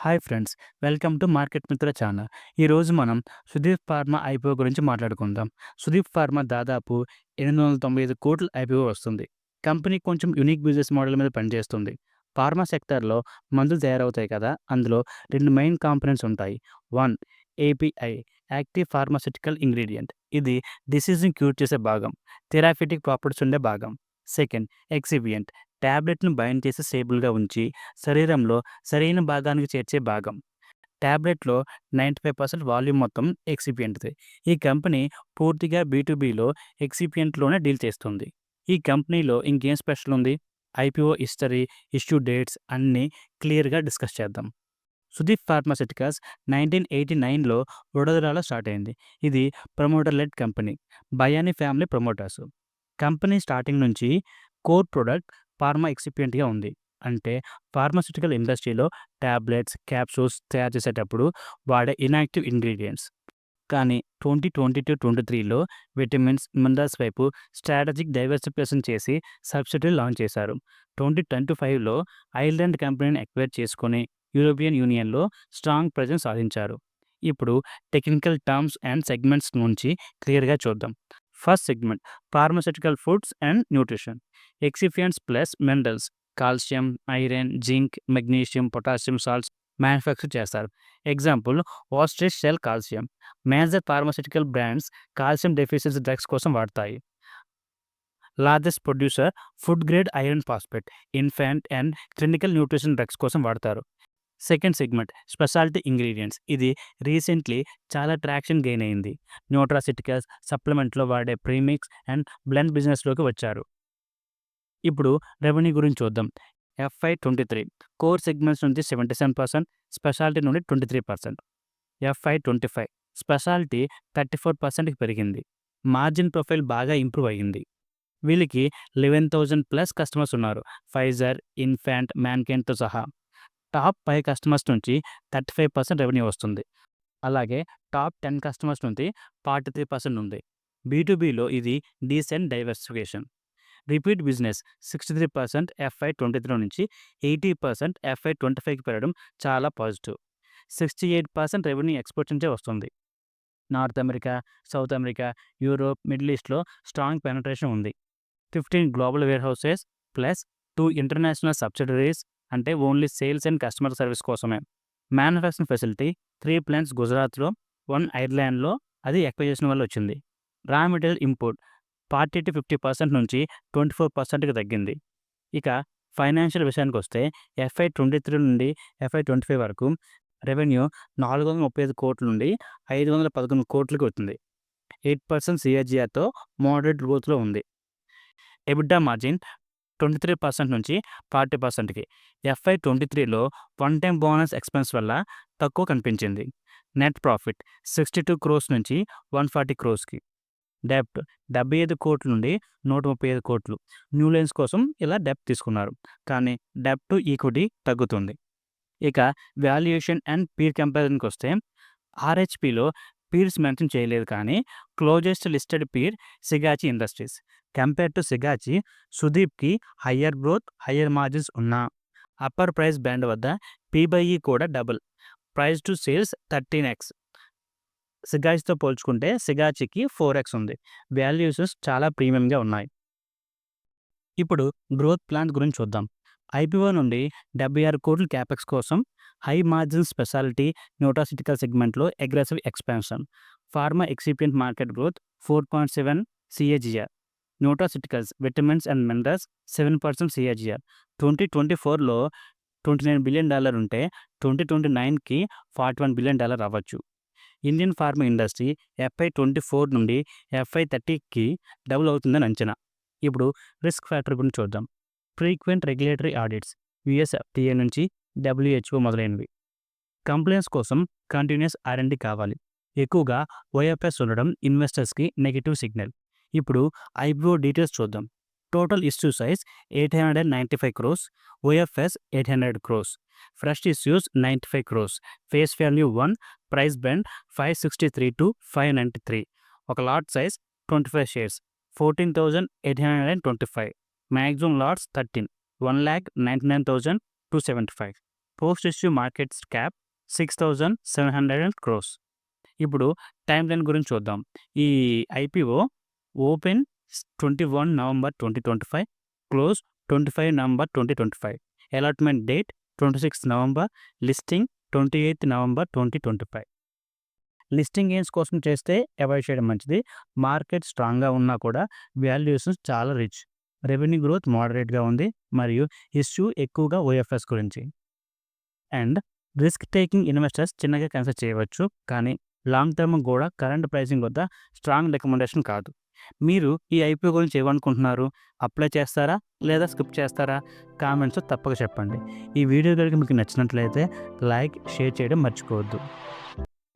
Hi friends welcome to market Mitra channel. ఈరోజు మనం Sudeep pharma IPO గురించి మాట్లాడుకుందాం. సుదీప్ ఫార్మా దాదాపు ఎనిమిది వందల తొంభై ఐదు కోట్ల ఐపీఓ వస్తుంది. కంపెనీ కొంచెం యూనిక్ బిజినెస్ మోడల్ మీద పనిచేస్తుంది. ఫార్మా సెక్టర్లో మందులు తయారవుతాయి కదా అందులో రెండు మెయిన్ కాంపనెంట్స్ ఉంటాయి. One API active pharmaceutical ingredient. ఇది డిసీజ్ని క్యూర్ చేసే భాగం థెరాఫిటిక్ ప్రాపర్టీస్ ఉండే భాగం. సెకండ్ ఎక్సిబియంట్. ట్యాబ్లెట్ను బైండ్ చేసి స్టేబుల్గా ఉంచి శరీరంలో సరైన భాగానికి చేర్చే భాగం. ట్యాబ్లెట్లో నైంటీ ఫైవ్ పర్సెంట్ వాల్యూమ్ మొత్తం ఎక్సిపియంట్ది. ఈ కంపెనీ పూర్తిగా బీటుబీలో ఎక్సిపియంట్లోనే డీల్ చేస్తుంది. ఈ కంపెనీలో ఇంకేం స్పెషల్ ఉంది? ఐపీఓ హిస్టరీ ఇష్యూ డేట్స్ అన్నీ క్లియర్గా డిస్కస్ చేద్దాం. సుదీప్ ఫార్మాసిటికల్స్ నైన్టీన్ ఎయిటీ నైన్లో వడోదరాలో స్టార్ట్ అయింది. ఇది promoter led company. Bayani family promoters. Company starting నుంచి కోర్ ప్రొడక్ట్ ఫార్మా ఎక్సిపియంట్గా ఉంది. అంటే ఫార్మాసిటికల్ ఇండస్ట్రీలో ట్యాబ్లెట్స్ క్యాప్సూల్స్ తయారు చేసేటప్పుడు వాడే ఇనాక్టివ్ ఇంగ్రీడియంట్స్. కానీ ట్వంటీ ట్వంటీ టు ట్వంటీ త్రీలో విటమిన్స్ మినరల్స్ వైపు స్ట్రాటజిక్ డైవర్సిఫికేషన్ చేసి సబ్సిడీ లాంచ్ చేశారు. ట్వంటీ ట్వంటీ ఫైవ్లో ఐర్లాండ్ కంపెనీని ఎక్వైర్ చేసుకుని యూరోపియన్ యూనియన్లో స్ట్రాంగ్ ప్రజెన్స్ సాధించారు. ఇప్పుడు టెక్నికల్ టర్మ్స్ అండ్ సెగ్మెంట్స్ నుంచి క్లియర్గా చూద్దాం. First segment pharmaceutical foods and nutrition excipients plus minerals calcium iron zinc magnesium potassium salts manufacture చేస్తారు. Example ostrich cell calcium major pharmaceutical brands calcium deficiency drugs కోసం వాడతాయి. Largest producer food grade iron phosphate infant and clinical nutrition drugs కోసం వాడతారు. Second segment speciality ingredients. ఇది recently చాలా traction gain అయింది. Nutraceuticals సప్లిమెంట్లో వాడే premix and blend బిజినెస్లోకి వచ్చారు. ఇప్పుడు రెవెన్యూ గురించి చూద్దాం. FY twenty three core segments నుంచి సెవెంటీ సెవెన్ పర్సెంట్ స్పెషాలిటీ నుండి twenty three percent. FY twenty five speciality thirty four పర్సెంట్కి పెరిగింది. మార్జిన్ ప్రొఫైల్ బాగా ఇంప్రూవ్ అయ్యింది. వీళ్ళకి లెవెన్ థౌజండ్ ప్లస్ కస్టమర్స్ ఉన్నారు. ఫైజర్ ఇన్ఫాంట్ మ్యాన్కెన్తో సహా. టాప్ ఫైవ్ కస్టమర్స్ నుంచి థర్టీ ఫైవ్ పర్సెంట్ రెవెన్యూ వస్తుంది. అలాగే టాప్ టెన్ కస్టమర్స్ నుంచి ఫార్టీ త్రీ పర్సెంట్ ఉంది. బీటుబీలో ఇది decent diversification. Repeat business sixty three percent FY twenty three నుంచి ఎయిటీ పర్సెంట్ ఎఫ్ఐ ట్వంటీ ఫైవ్కి పెరగడం చాలా positive. Sixty eight percent revenue export నుంచే వస్తుంది. North America South America Europe middle ఈస్ట్లో స్ట్రాంగ్ పెనట్రేషన్ ఉంది. Fifteen global warehouses plus two international subsidiaries అంటే only sales and customer service కోసమే. మ్యానుఫ్యాక్చరింగ్ ఫెసిలిటీ త్రీ ప్లాంట్స్ గుజరాత్లో వన్ ఐర్లాండ్లో అది acquisition వల్ల వచ్చింది. Raw material import forty to fifty percent నుంచి ట్వంటీ ఫోర్ పర్సెంట్కి తగ్గింది. ఇక ఫైనాన్షియల్ విషయానికి వస్తే ఎఫ్ఐ ట్వంటీ త్రీ నుండి ఎఫ్ఐ ట్వంటీ ఫైవ్ వరకు రెవెన్యూ నాలుగు వందల ముప్పై ఐదు కోట్ల నుండి ఐదు వందల పదకొండు కోట్లకి వచ్చింది. ఎయిట్ పర్సెంట్ సిఆర్జీఆర్తో మోడరేట్ గ్రోత్లో ఉంది. EBITDA margin twenty three percent నుంచి ఫార్టీ పర్సెంట్కి ఎఫ్ఐ ట్వంటీ త్రీలో వన్ టైం బోనస్ ఎక్స్పెన్స్ వల్ల తక్కువ కనిపించింది. Net profit sixty two crores నుంచి వన్ ఫార్టీ క్రోస్కి డెప్ట్ డెబ్బై ఐదు కోట్ల నుండి నూట ముప్పై ఐదు కోట్లు. న్యూ లైన్స్ కోసం ఇలా డెప్ట్ తీసుకున్నారు. కానీ డెప్ట్ ఈక్విటీ తగ్గుతుంది. ఇక వాల్యుయేషన్ అండ్ పీర్ కంపారిజన్కి వస్తే ఆర్హెచ్పిలో పీర్స్ మెన్షన్ చేయలేదు కానీ closest listed peer Sigachi Industries compare to Sigachi సుదీప్కి higher growth higher margins ఉన్నా. అప్పర్ ప్రైస్ బ్యాండ్ వద్ద పీబైఈ కూడా double price to sales thirteen X సిగాచితో పోల్చుకుంటే సిగాచికి ఫోర్ ఎక్స్ ఉంది. వాల్యూసెస్ చాలా ప్రీమియంగా ఉన్నాయి. ఇప్పుడు గ్రోత్ ప్లాన్ గురించి చూద్దాం. ఐపీఓ నుండి డెబ్బై ఆరు కోట్ల క్యాపెక్స్ కోసం హై మార్జిన్ స్పెషాలిటీ న్యూట్రాసిటికల్ సెగ్మెంట్లో aggressive expansion pharma excipient market growth four point seven CAGR nutraceuticals vitamins and minerals seven percent CAGR twenty twenty ఫోర్లో ట్వంటీ నైన్ బిలియన్ డాలర్ ఉంటే ట్వంటీ ట్వంటీ నైన్కి forty one billion dollar అవ్వచ్చు. Indian pharma industry FY twenty four నుండి FY థర్టీకి double అవుతుందని అంచనా. ఇప్పుడు risk factor గురించి చూద్దాం. ఫ్రీక్వెంట్ రెగ్యులేటరీ ఆడిట్స్ యుఎస్ఎఫ్టీఏ నుంచి డబ్ల్యూహెచ్ఓ మొదలైనవి. కంప్లైంట్స్ కోసం కంటిన్యూస్ ఆర్ఎండి కావాలి. ఎక్కువగా ఓఎఫ్ఎస్ ఉండడం ఇన్వెస్టర్స్కి నెగిటివ్ సిగ్నల్. ఇప్పుడు ఐపీఓ డీటెయిల్స్ చూద్దాం. Total issue size eight hundred and ninety five crores OFS eight hundred crores fresh issues ninety five crores face value one price band five sixty three to five ninety three ఒక lot size twenty five shares fourteen thousand eight hundred and twenty five maximum lots thirteen one lakh ninety nine thousand two seventy five post issue markets cap six thousand seven hundred and crores. ఇప్పుడు timeline గురించి చూద్దాం. ఈ IPO open twenty one November twenty twenty five close twenty five November twenty twenty five. Allotment date twenty six November listing twenty eighth November twenty twenty five. Listing gains కోసం చేస్తే avoid చేయడం మంచిది? Market స్ట్రాంగ్గా ఉన్నా కూడా valuations చాలా rich. Revenue growth మోడరేట్గా ఉంది మరియు ఇష్యూ ఎక్కువగా ఓఎఫ్ఎస్ గురించి. అండ్ రిస్క్ టేకింగ్ ఇన్వెస్టర్స్ చిన్నగా కన్సిడర్ చేయవచ్చు కానీ లాంగ్ టర్మ్ కూడా కరెంట్ ప్రైసింగ్ వద్ద స్ట్రాంగ్ రికమెండేషన్ కాదు. మీరు ఈ ఐపీఓ గురించి ఏమనుకుంటున్నారు? అప్లై చేస్తారా? లేదా స్కిప్ చేస్తారా? కామెంట్స్ తప్పక చెప్పండి. ఈ వీడియో కనుక మీకు నచ్చినట్లయితే లైక్ షేర్ చేయడం మర్చిపోవద్దు.